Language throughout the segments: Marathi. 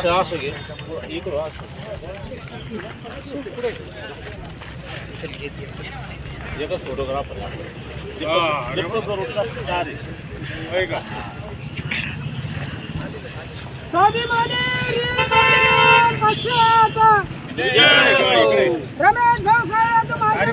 असं असं घे. इकडं असं. एकच फोटोग्राफर रिपब्लिकन पक्षाचा. रमेश भाऊ साहेब तुम आगे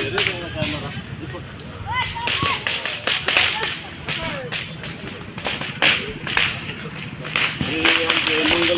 रिपब्लिकन पक्षाचा हे आमचे मंगल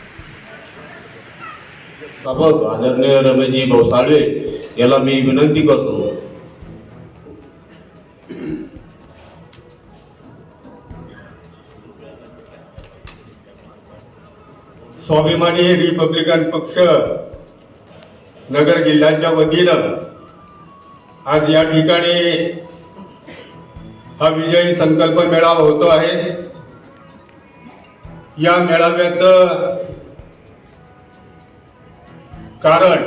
सभाग आदरणीय रमेशजी भाऊसाळे याला मी विनंती करतो. स्वाभिमानी रिपब्लिकन पक्ष नगर जिल्ह्याच्या वतीनं आज या ठिकाणी हा विजयी संकल्प मेळावा होतो आहे. या मेळाव्याचं कारण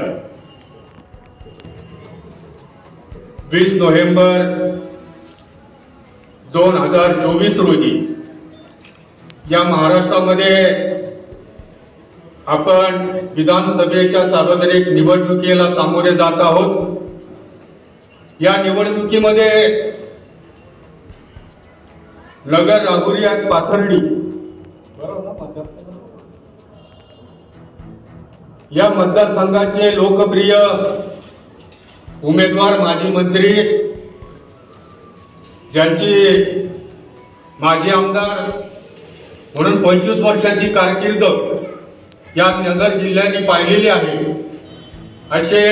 वीस नोव्हेंबर दोन हजार चोवीस रोजी या महाराष्ट्रामध्ये आपण विधानसभेच्या सार्वजनिक निवडणुकीला सामोरे जात आहोत. या निवडणुकीमध्ये नगर राहुरी आणि पाथर्डी या मतदारसंघाचे लोकप्रिय उमेदवार माजी मंत्री ज्यांची माजी आमदार म्हणून पंचवीस वर्षाची कारकीर्द या नगर जिल्ह्याने पाहिलेली आहे. असे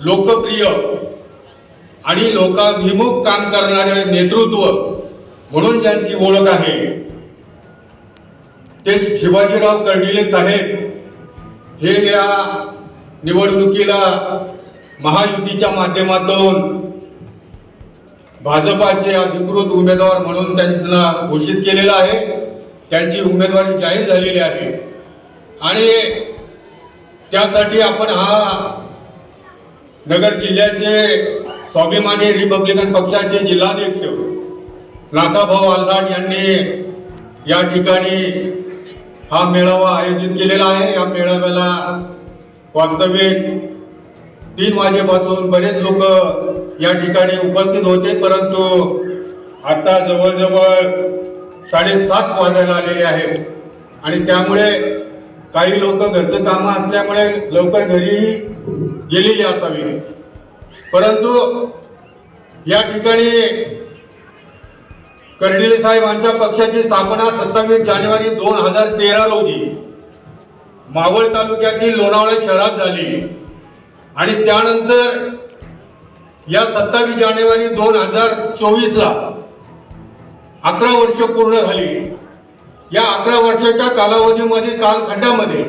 लोकप्रिय आणि लोकाभिमुख काम करणारे नेतृत्व म्हणून ज्यांची ओळख आहे. ते शिवाजीराव कर्डिले साहेब हे या निवडणुकीला महायुतीच्या माध्यमातून भाजपाचे अधिकृत उमेदवार म्हणून त्यांना घोषित केलेलं आहे. त्यांची उमेदवारी जाहीर झालेली आहे. आणि त्यासाठी आपण हा नगर जिल्ह्याचे स्वाभिमानी रिपब्लिकन पक्षाचे जिल्हाध्यक्ष नाथाभाऊ आल्हाट यांनी या ठिकाणी हा मेळावा आयोजित केलेला आहे. या मेळाव्याला वास्तविक तीन वाजेपासून बरेच लोक या ठिकाणी उपस्थित होते परंतु आता जवळजवळ साडेसात वाजायला आलेले आहे आणि त्यामुळे काही लोक घरचं कामं असल्यामुळे लवकर घरी गेलेली असावी. परंतु या ठिकाणी कर्डिले साहेबांच्या पक्षाची स्थापना सत्तावीस जानेवारी दोन हजार तेरा रोजी मावळ तालुक्यातील लोणावळा शहरात झाली. आणि त्यानंतर या सत्तावीस जानेवारी दोन हजार चोवीसला अकरा वर्ष पूर्ण झाली. या अकरा वर्षाच्या कालावधीमध्ये कालखंडामध्ये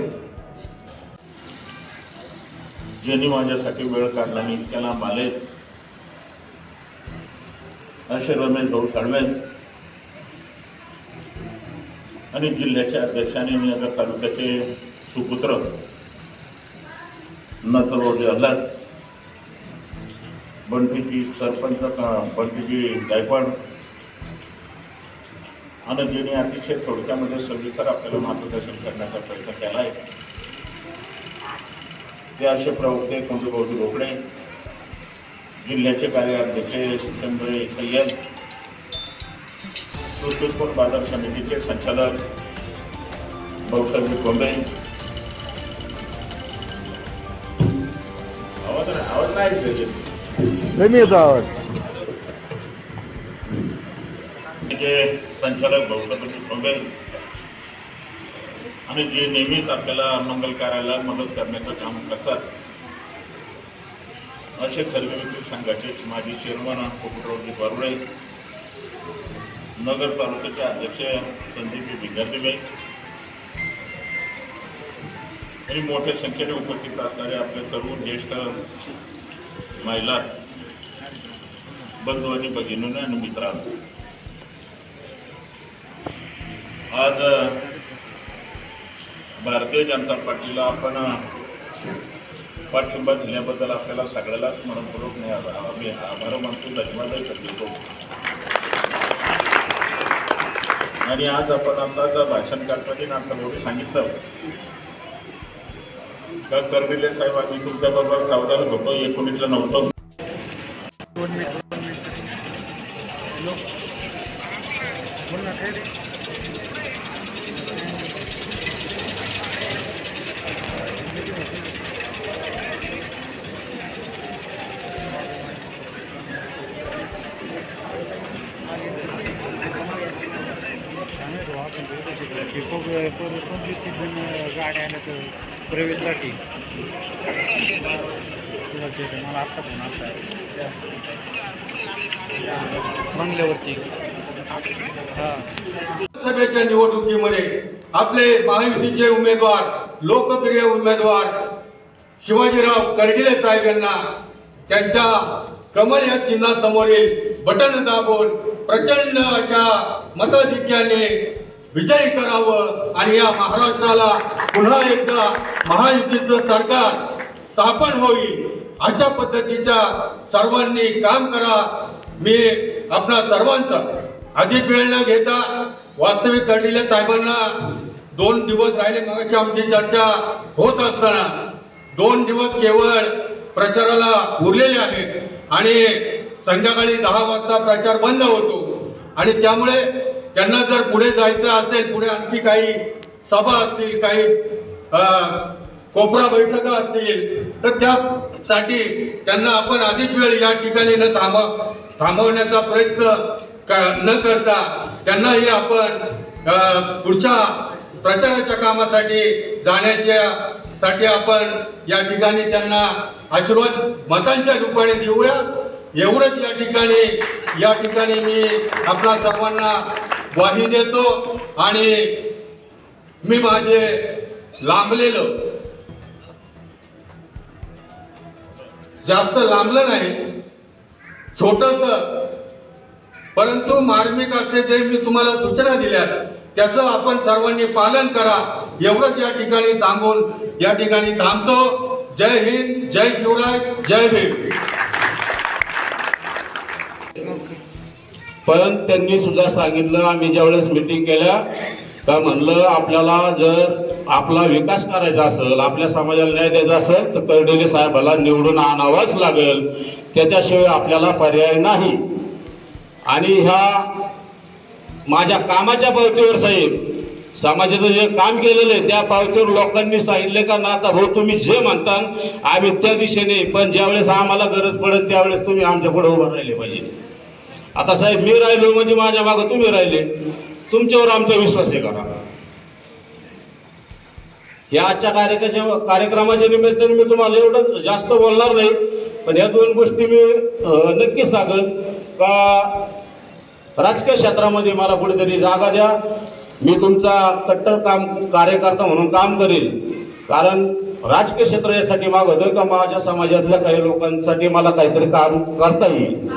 ज्यांनी माझ्यासाठी वेळ काढला मी त्याला माले असे रमेश भाऊ साळवे आणि जिल्ह्याच्या अध्यक्षाने मी आता तालुक्याचे सुपुत्र नथरोजी अल्लाद बंटीची सरपंच का- बंटीची गायकवाड आणि ज्यांनी अतिशय थोडक्यामध्ये सविस्तर आपल्याला मार्गदर्शन करण्याचा प्रयत्न केला आहे ते असे प्रवक्ते कुंजभाऊजी रोकडे जिल्ह्याचे कार्याध्यक्ष सिकंदर सय्यद सुरपूर बाजार समितीचे संचालक भाऊसाहेब कोंबे आवाज आवाज नाही. कमी येतो आवाज. जे संचालक भाऊसाहेब कोंबे आणि जे नेहमीच आपल्याला मंगल कार्याला मदत करण्याचं काम करतात असे खरेदी विक्री संघाचे माजी चेअरमन पोपटरावजी बरुडे नगर तालुक्याचे अध्यक्ष संदीप विद्यार्थीबाई आणि मोठ्या संख्येने उपस्थित असणारे आपले तरुण ज्येष्ठ महिला बंधू आणि भगिनीने आणि मित्रांनो. आज भारतीय जनता पार्टीला आपण पाठिंबा दिल्याबद्दल आपल्याला सगळ्यालाच मनपूर्वक नाही आभार मानतो. धन्यवाद. करतो आणि आज आपण आता भाषण करताना आता एवढं सांगितलं तर करदिले साहेब आम्ही तुमच्याबरोबर सावधान होतो एकोणीसला नव्हतं गाड्या आल्या तर प्रवेशसाठी. मला आत्ता फोन आता बंगल्यावरती. लोकसभेच्या निवडणुकीमध्ये आपले महायुतीचे उमेदवार लोकप्रिय उमेदवार शिवाजीराव कर्डिले साहेब यांना त्यांच्या कमल या चिन्हासमोरील बटन दाबून प्रचंड अशा मताधिक्याने विजयी करावं आणि या महाराष्ट्राला पुन्हा एकदा महायुतीचं सरकार स्थापन होईल अशा पद्धतीच्या सर्वांनी काम करा. मी आपला सर्वांचा अधिक वेळ न घेता वास्तविक घडलेल्या साहेबांना दोन दिवस राहिले मगाशी आमची चर्चा होत असताना. दोन दिवस केवळ प्रचाराला उरलेले आहेत आणि संध्याकाळी दहा वाजता प्रचार बंद होतो. आणि त्यामुळे त्यांना जर पुढे जायचं असेल पुढे आणखी काही सभा असतील काही कोपरा बैठका असतील तर त्यासाठी त्यांना आपण अधिक वेळ या ठिकाणी न थांबव थांबवण्याचा प्रयत्न क- न करता त्यांनाही आपण पुढच्या प्रचाराच्या कामासाठी जाण्याच्या साठी आपण या ठिकाणी त्यांना आशीर्वाद मतांच्या रूपाने देऊया. एवढंच या ठिकाणी या ठिकाणी मी आपल्या सर्वांना ग्वाही देतो आणि मी माझे लांबलेलं. जास्त लांबलं नाही छोटस. परंतु मार्मिक असे जे मी तुम्हाला सूचना दिल्या त्याचं आपण सर्वांनी पालन करा. एवढंच या ठिकाणी सांगून या ठिकाणी थांबतो. जय हिंद जय शिवराय जय भीम. पण त्यांनी सुद्धा सांगितलं आम्ही ज्यावेळेस मिटिंग केल्या का म्हणलं आपल्याला जर आपला विकास करायचा असेल आपल्या समाजाला न्याय द्यायचा असेल तर कर्डेले साहेबाला निवडून आणावाच लागेल. त्याच्याशिवाय आपल्याला पर्याय नाही. आणि ह्या माझ्या कामाच्या पावतीवर साहेब समाजाचं जे काम केलेलं आहे त्या पावतीवर लोकांनी सांगितले का ना आता भाऊ तुम्ही जे म्हणता आम्ही त्या दिशेने पण ज्यावेळेस आम्हाला गरज पडेल त्यावेळेस तुम्ही आमच्या पुढे उभं राहिले पाहिजे. आता साहेब मी राहिलो म्हणजे माझ्या मागं तुम्ही राहिले. तुमच्यावर आमचा विश्वास आहे करा. या आजच्या कार्यक्रमाच्या कार्यक्रमाच्या निमित्ताने मी तुम्हाला एवढं जास्त बोलणार नाही पण या दोन गोष्टी मी नक्कीच नक्की सांगत का राजकीय क्षेत्रामध्ये मला कुठेतरी जागा द्या. मी तुमचा कट्टर काम कार्यकर्ता म्हणून काम करेल. कारण राजकीय क्षेत्र यासाठी मागवतोय का माझ्या समाजातल्या काही लोकांसाठी मला काहीतरी काम करता येईल.